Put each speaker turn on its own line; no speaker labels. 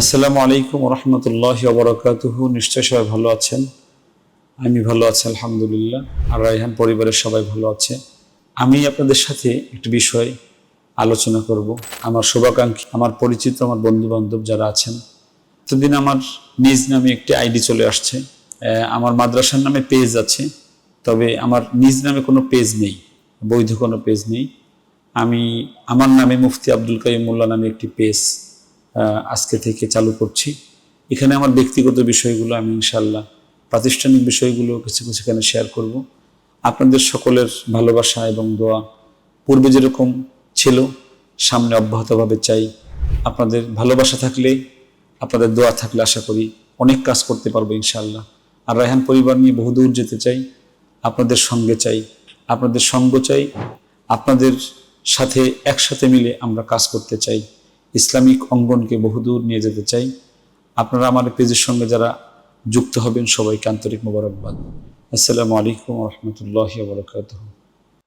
আসসালামু আলাইকুম রহমতুল্লাহ বরকাতুহু নিশ্চয় সবাই ভালো আছেন? আমি ভালো আছি, আলহামদুলিল্লাহ। আর রাইহান পরিবারের সবাই ভালো আছে। আমি আপনাদের সাথে একটি বিষয় আলোচনা করব। আমার শুভাকাঙ্ক্ষী, আমার পরিচিত, আমার বন্ধু বান্ধব যারা আছেন, এতদিন আমার নিজ নামে একটি আইডি চলে আসছে। আমার মাদ্রাসার নামে পেজ আছে, তবে আমার নিজ নামে কোনো পেজ নেই, বৈধ কোনো পেজ নেই। আমি, আমার নামে মুফতি আব্দুল কাইম মোল্লা নামে একটি পেজ আজকে থেকে চালু করছি। এখানে আমার ব্যক্তিগত বিষয়গুলো আমি ইনশাল্লাহ প্রাতিষ্ঠানিক বিষয়গুলো কিছু কিছু এখানে শেয়ার করব। আপনাদের সকলের ভালোবাসা এবং দোয়া পূর্বে যেরকম ছিল, সামনে অব্যাহতভাবে চাই। আপনাদের ভালোবাসা থাকলে, আপনাদের দোয়া থাকলে আশা করি অনেক কাজ করতে পারব ইনশাল্লাহ আর রায়হান পরিবার নিয়ে বহুদূর যেতে চাই, আপনাদের সঙ্গে চাই, আপনাদের সঙ্গ চাই, আপনাদের সাথে একসাথে মিলে আমরা কাজ করতে চাই। ইসলামিক অঙ্গনকে বহুদূর নিয়ে যেতে চাই। আপনারা আমার পেজের সঙ্গে যারা যুক্ত হবেন সবাইকে আন্তরিক মোবারকবাদ। আসসালামু আলাইকুম রহমতুল্লাহ বরকাতহ।